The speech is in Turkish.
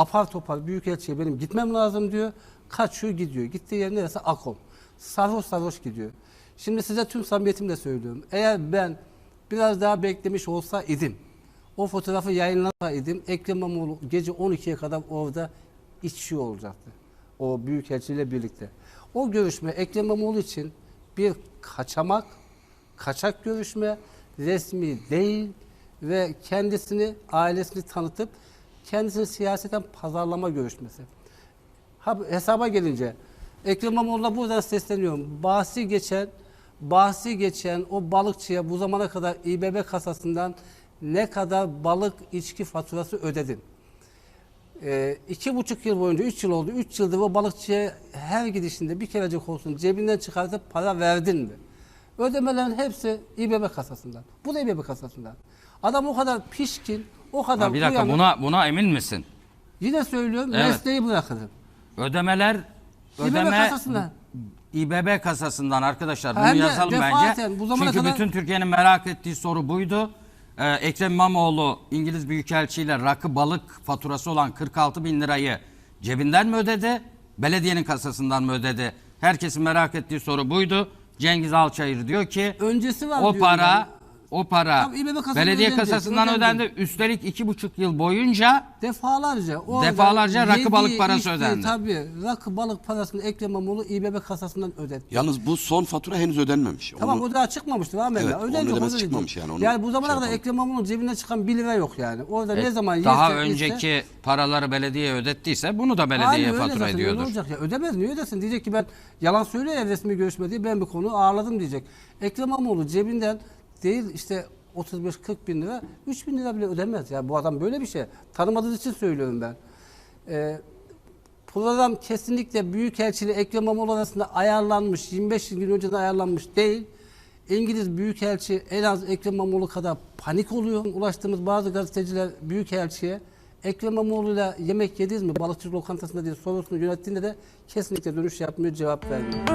Apar topar Büyükelçi'ye benim gitmem lazım diyor. Kaçıyor gidiyor. Gittiği yer neresi? Akom. Sarhoş sarhoş gidiyor. Şimdi size tüm samimiyetimle söylüyorum. Eğer ben biraz daha beklemiş olsa idim. O fotoğrafı yayınlasaydım Ekrem İmamoğlu gece 12'ye kadar orada içiyor olacaktı. O Büyükelçiyle birlikte. O görüşme Ekrem İmamoğlu için bir kaçamak, kaçak görüşme, resmi değil ve kendisini, ailesini tanıtıp kendisini siyaseten pazarlama görüşmesi. Ha, hesaba gelince Ekrem İmamoğlu'na buradan sesleniyorum. Bahsi geçen bahsi geçen o balıkçıya bu zamana kadar İBB kasasından ne kadar balık içki faturası ödedin? Ee, iki buçuk yıl boyunca, üç yıl oldu. Üç yıldır o balıkçıya her gidişinde bir kerecik olsun cebinden çıkartıp para verdin mi? Ödemelerin hepsi İBB kasasından. Bu da İBB kasasından. Adam o kadar pişkin, o kadar Ha, bir dakika buna buna emin misin? Yine söylüyorum Evet. mesleği bırakırım. Ödemeler İBB ödeme kasasından. İBB kasasından arkadaşlar bunu Hem yazalım defaten bence. bu Çünkü kadar- bütün Türkiye'nin merak ettiği soru buydu. Ee, Ekrem İmamoğlu İngiliz Büyükelçi ile rakı balık faturası olan 46 bin lirayı cebinden mi ödedi? Belediyenin kasasından mı ödedi? Herkesin merak ettiği soru buydu. Cengiz Alçayır diyor ki Öncesi var o para ben. O para Tabii İBB kasasından belediye kasasından ödendi. ödendi. Üstelik iki buçuk yıl boyunca Defalarca. orada Defalarca rakı yediği, balık parası içtiği, ödendi. Tabii rakı balık parasını Ekrem İmamoğlu İBB kasasından ödedi. Yalnız bu son fatura henüz ödenmemiş. Tamam Onu- o daha çıkmamıştı Ahmet. Evet, ya. onun Ödenecek, ödemesi o ödenecek. çıkmamış yani, onu Yani bu zamana şey kadar yapalım. Ekrem İmamoğlu'nun cebinden çıkan 1 lira yok yani. Orada E, ne zaman daha yerse, önceki içse- paraları belediyeye ödettiyse bunu da Aynen belediyeye öyle fatura zaten, ediyordur. Ne olacak ya? Ödemez niye ödesin? Diyecek ki ben yalan söylüyor ya resmi görüşme diye ben bir konu ağırladım diyecek. Ekrem İmamoğlu cebinden değil işte 35-40 bin lira 3 bin lira bile ödemez. Ya bu adam böyle bir şey. Tanımadığınız için söylüyorum ben. Ee, program kesinlikle Büyükelçili Ekrem İmamoğlu arasında ayarlanmış, 25 gün önceden ayarlanmış değil. İngiliz Büyükelçi en az Ekrem İmamoğlu kadar panik oluyor. Ulaştığımız bazı gazeteciler Büyükelçiye Ekrem İmamoğlu'yla yemek yediniz mi balıkçı lokantasında diye sorusunu yönettiğinde de kesinlikle dönüş yapmıyor, cevap vermiyor.